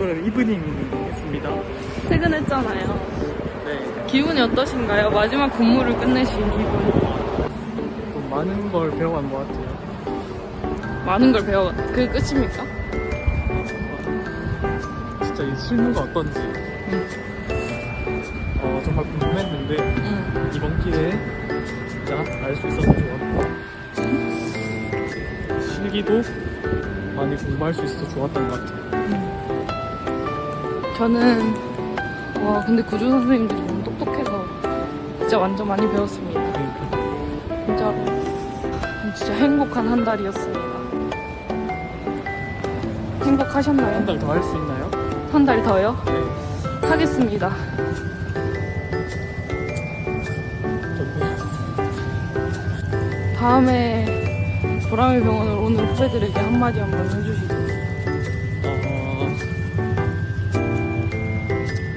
오늘 이브닝 했습니다. 퇴근했잖아요. 네. 기분이 어떠신가요? 마지막 근무를 끝내신 기분. 좀 많은 걸 배워간 것 같아요. 많은 걸 배워. 그게 끝입니까? 진짜 이 실무가 어떤지 어, 정말 궁금했는데 응. 이번 기회에 진짜 알 수 있어서 좋았고 실기도 많이 공부할 수 있어서 좋았던 것 같아요. 저는 와 근데 구조 선생님들이 너무 똑똑해서 진짜 완전 많이 배웠습니다. 그러니까 진짜로 진짜 행복한 한 달이었습니다. 행복하셨나요? 한 달 더 할 수 있나요? 한 달 더요? 네. 하겠습니다. 다음에 보람의 병원을 오는 후배들에게 한마디 한번 해주시죠. 어,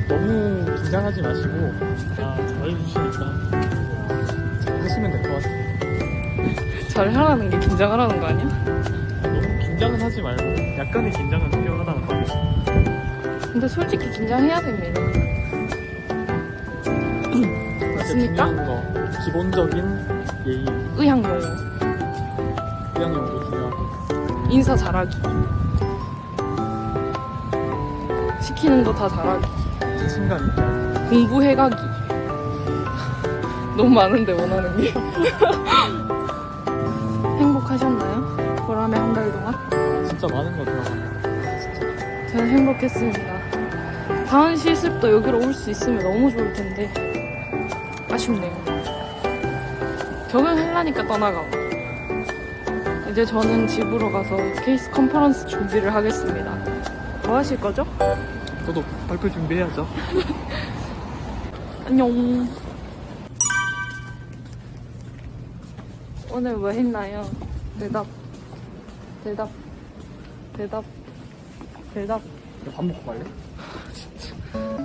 너무 긴장하지 마시고 다 잘해주시니까 잘 하시면 될 것 같아요. 잘 하라는 게 긴장하라는 거 아니야? 너무 긴장은 하지 말고 약간의 긴장은 필요하다는 거. 근데 솔직히 긴장해야 됩니다. 맞습니까? 중요한 거 기본적인 예의, 의학용어, 의학용도 중요하고 인사 잘하기, 시키는 거 다 잘하기, 자신감 있게 공부해가기. 너무 많은데 원하는 게. 행복하셨나요? 보람의 한 달 동안? 진짜 많은 거 들어가요. 진짜. 저는 행복했습니다. 다음 실습도 여기로 올 수 있으면 너무 좋을 텐데 아쉽네요. 적응하려니까 떠나가고 이제 저는 집으로 가서 케이스 컨퍼런스 준비를 하겠습니다. 뭐 하실 거죠? 저도 발표 준비해야죠. 안녕. 오늘 뭐 했나요? 대답. 대답. 대답. 대답. 밥 먹고 갈래?